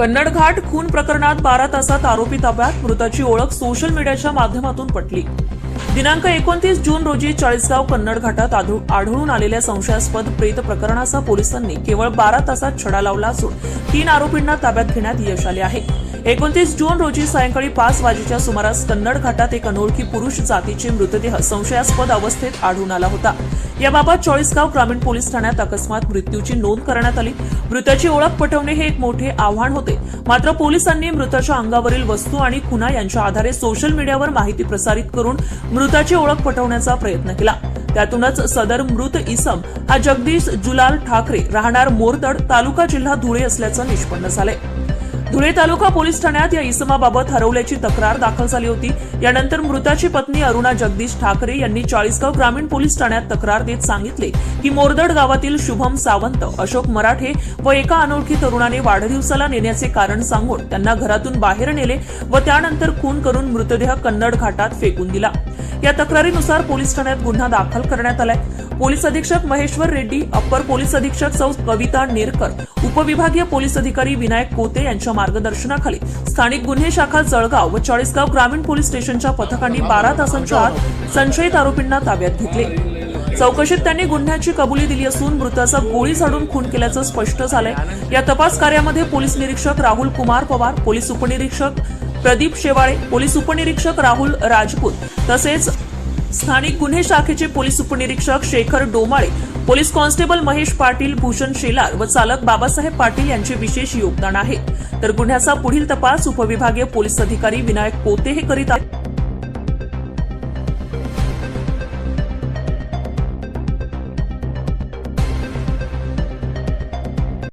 कन्नड घाट खून प्रकरणात बारा तासात आरोपी ताब्यात मृताची ओळख सोशल मीडियाच्या माध्यमातून पटली. दिनांक एकोणतीस जून रोजी चाळीसगाव कन्नड घाटात आढळून आलेल्या संशयास्पद प्रेत प्रकरणाचा पोलिसांनी केवळ बारा तासात छडा लावला असून तीन आरोपींना ताब्यात घेण्यात यश आले आहे. एकोणतीस जून रोजी सायंकाळी पाच वाजेच्या सुमारास कन्नड घाटात एक अनोळखी पुरुष जातीचे मृतदेह संशयास्पद अवस्थेत आढळून आला होता. याबाबत चाळीसगाव ग्रामीण पोलीस ठाण्यात अकस्मात मृत्यूची नोंद करण्यात आली. मृताची ओळख पटवणे हे एक मोठे आव्हान होते. मात्र पोलिसांनी मृताच्या अंगावरील वस्तू आणि खुना यांच्या आधारे सोशल मीडियावर माहिती प्रसारित करून मृताची ओळख पटवण्याचा प्रयत्न केला. त्यातूनच सदर मृत इसम हा जगदीश जुलाल ठाकरे राहणार मोरतड तालुका जिल्हा धुळे असल्याचं निष्पन्न झालंय. धुळे तालुका पोलीस ठाण्यात या इसमाबाबत हरवल्याची तक्रार दाखल झाली होती. यानंतर मृताची पत्नी अरुणा जगदीश ठाकरे यांनी चाळीसगाव ग्रामीण पोलीस ठाण्यात तक्रार देत सांगितले की मोरदड गावातील शुभम सावंत अशोक मराठे व एका अनोळखी तरुणाने वाढदिवसाला नेण्याचे कारण सांगून त्यांना घरातून बाहेर नेले व त्यानंतर खून करून मृतदेह कन्नड घाटात फेकून दिला. या तक्रारीनुसार पोलीस ठाण्यात गुन्हा दाखल करण्यात आलाय. पोलीस अधीक्षक महेश्वर रेड्डी अप्पर पोलीस अधीक्षक सौ कविता नेरकर उपविभागीय पोलीस अधिकारी विनायक कोते यांच्या मार्गदर्शनाखाली स्थानिक गुन्हे शाखा जळगाव व चाळीसगाव ग्रामीण पोलीस स्टेशनच्या पथकांनी बारा तासांच्या आत संशयित आरोपींना ताब्यात घेतले. चौकशीत त्यांनी गुन्ह्याची कबुली दिली असून मृताचा गोळी झाडून खून केल्याचं स्पष्ट झालंय. या तपास कार्यामध्ये पोलीस निरीक्षक राहुल कुमार पवार पोलीस उपनिरीक्षक प्रदीप शेवाळे पोलीस उपनिरीक्षक राहुल राजपूत तसेच स्थानिक गुन्हे शाखेचे पोलीस उपनिरीक्षक शेखर डोमाळे पोलीस कॉन्स्टेबल महेश पाटील भूषण शेलार व चालक बाबासाहेब पाटील यांचे विशेष योगदान आहे. तर गुन्ह्याचा पुढील तपास उपविभागीय पोलीस अधिकारी विनायक पोते हे करीत आहेत.